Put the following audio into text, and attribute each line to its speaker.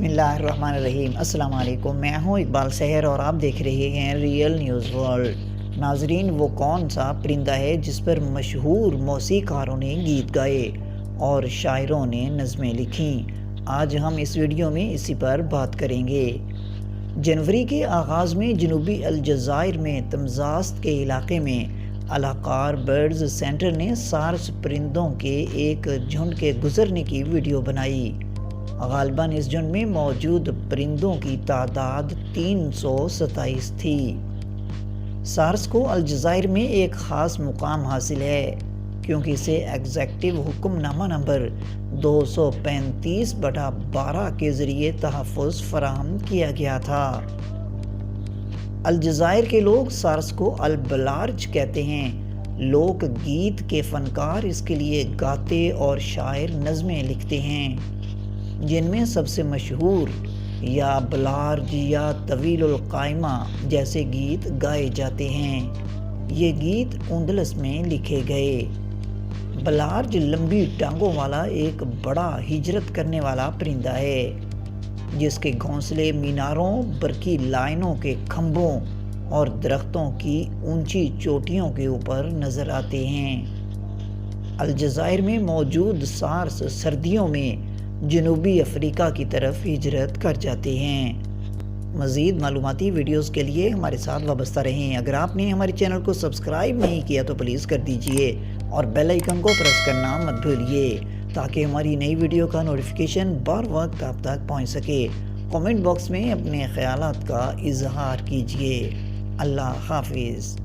Speaker 1: अस्सलाम वालेकुम मैं हूँ इकबाल सहर और आप देख रहे हैं रियल न्यूज़ वर्ल्ड नाजरीन, वो कौन सा परिंदा है जिस पर मशहूर मौसीकारों ने गीत गाए और शायरों ने नज़में लिखी? आज हम इस वीडियो में इसी पर बात करेंगे। जनवरी के आगाज़ में जनूबी अलजायर में तमजास्त के इलाके में अलाकार बर्ड्स सेंटर ने सार्स परिंदों के एक झुंड के गुजरने की वीडियो बनाई। गालबन इस झुंड में मौजूद परिंदों की तादाद तीन सौ सताईस थी। सार्स को अलजायर में एक ख़ास मुकाम हासिल है, क्योंकि इसे एग्जेक्टिव हुक्मनामा नंबर 235 बटा 12 के ज़रिए तहफ़ फराहम किया गया था। अलजायर के लोग सार्स को अलबलार्ज कहते हैं। लोक गीत के फनकार इसके लिए गाते और शायर नज़में लिखते हैं। जिनमें सबसे मशहूर या बलार्ज या तवीलकायमा जैसे गीत गाए जाते हैं। ये गीत उंदलस में लिखे गए। बलार्ज लंबी टांगों वाला एक बड़ा हिजरत करने वाला परिंदा है, जिसके घोंसले, मीनारों, बरकी लाइनों के खंभों और दरख्तों की ऊँची चोटियों के ऊपर नज़र आते हैं। अलजायर में मौजूद सार्स सर्दियों में जनूबी अफ्रीका की तरफ़ हिजरत कर जाते हैं। मज़ीद मालूमती वीडियोज़ के लिए हमारे साथ वाबस्ता रहें। अगर आपने हमारे चैनल को सब्सक्राइब नहीं किया तो प्लीज़ कर दीजिए और बेल आइकन को प्रेस करना मत भूलिए, ताकि हमारी नई वीडियो का नोटिफिकेशन बर वक्त आप तक पहुँच सके। कमेंट बॉक्स में अपने ख्याल का इजहार कीजिए। अल्लाह हाफिज़।